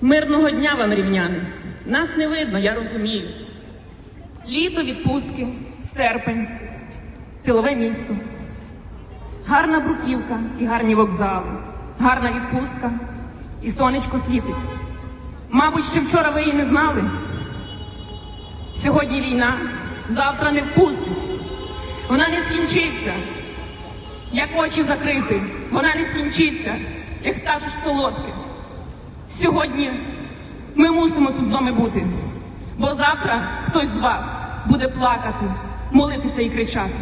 Мирного дня вам, рівняни. Нас не видно, я розумію. Літо, відпустки, серпень, тилове місто. Гарна бруківка і гарні вокзали, гарна відпустка і сонечко світить. Мабуть, ще вчора ви її не знали. Сьогодні війна, завтра не впустить. Вона не скінчиться, як очі закрити. Вона не скінчиться, як скажеш солодке. Сьогодні ми мусимо тут з вами бути, бо завтра хтось з вас буде плакати, молитися і кричати.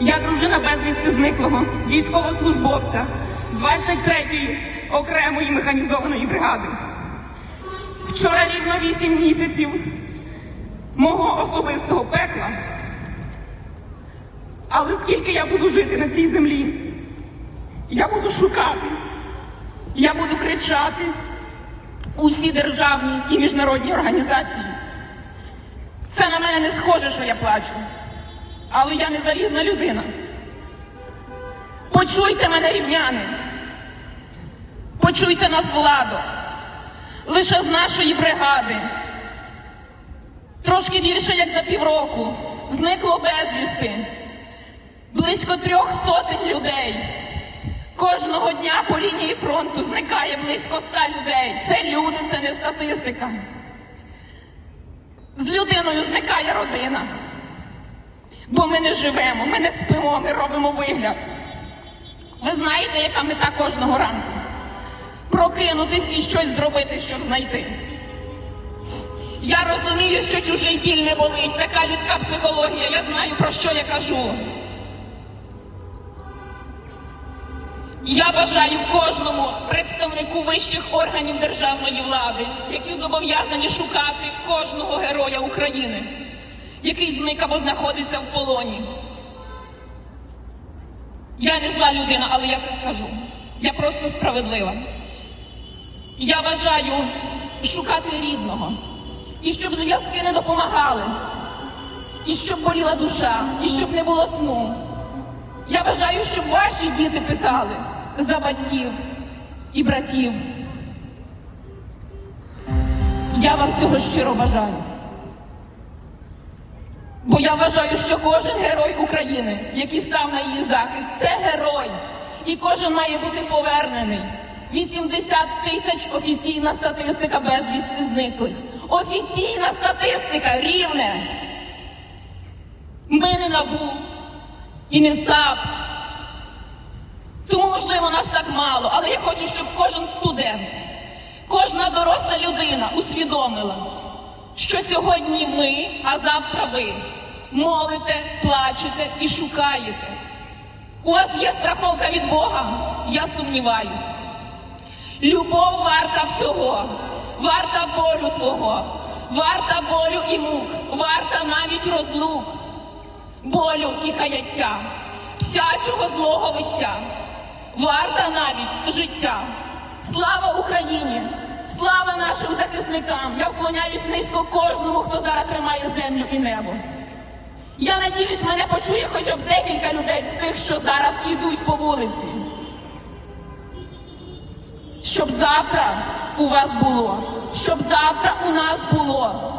Я дружина безвісти зниклого військовослужбовця 23-ї окремої механізованої бригади. Вчора рівно 8 місяців мого особистого пекла. Але скільки я буду жити на цій землі, я буду шукати, я буду кричати усі державні і міжнародні організації. Це на мене не схоже, що я плачу, але я не залізна людина. Почуйте мене, рівняни, почуйте нас, владу, лише з нашої бригади. Трошки більше як за півроку зникло безвісти близько трьох сотень людей. Кожного дня по лінії фронту зникає близько ста людей. Це люди, це не статистика. З людиною зникає родина. Бо ми не живемо, ми не спимо, ми робимо вигляд. Ви знаєте, яка мета кожного ранку? Прокинутись і щось зробити, щоб знайти. Я розумію, що чужий біль не болить, така людська психологія. Я знаю, про що я кажу. Я бажаю кожному представнику вищих органів державної влади, які зобов'язані шукати кожного героя України, який зник або знаходиться в полоні. Я не зла людина, але я це скажу. Я просто справедлива. Я бажаю шукати рідного, і щоб зв'язки не допомагали, і щоб боліла душа, і щоб не було сну. Я бажаю, щоб ваші діти питали за батьків і братів. Я вам цього щиро бажаю. Бо я вважаю, що кожен герой України, який став на її захист, це герой. І кожен має бути повернений. 80 тисяч офіційна статистика безвісти зниклих. Офіційна статистика рівне. Ми не набу і не САП. Тому, можливо, нас так мало, але я хочу, щоб кожен студент, кожна доросла людина усвідомила, що сьогодні ми, а завтра ви молите, плачете і шукаєте. У вас є страховка від Бога? Я сумніваюсь. Любов варта всього, варта болю твого, варта болю і мук, варта навіть розлук, болю і каяття, всячого злого виття, варта навіть життя. Слава Україні! Слава нашим захисникам! Я вклоняюсь низько кожному, хто зараз тримає землю і небо. Я надіюсь, мене почує хоча б декілька людей з тих, що зараз йдуть по вулиці. Щоб завтра у вас було, щоб завтра у нас було.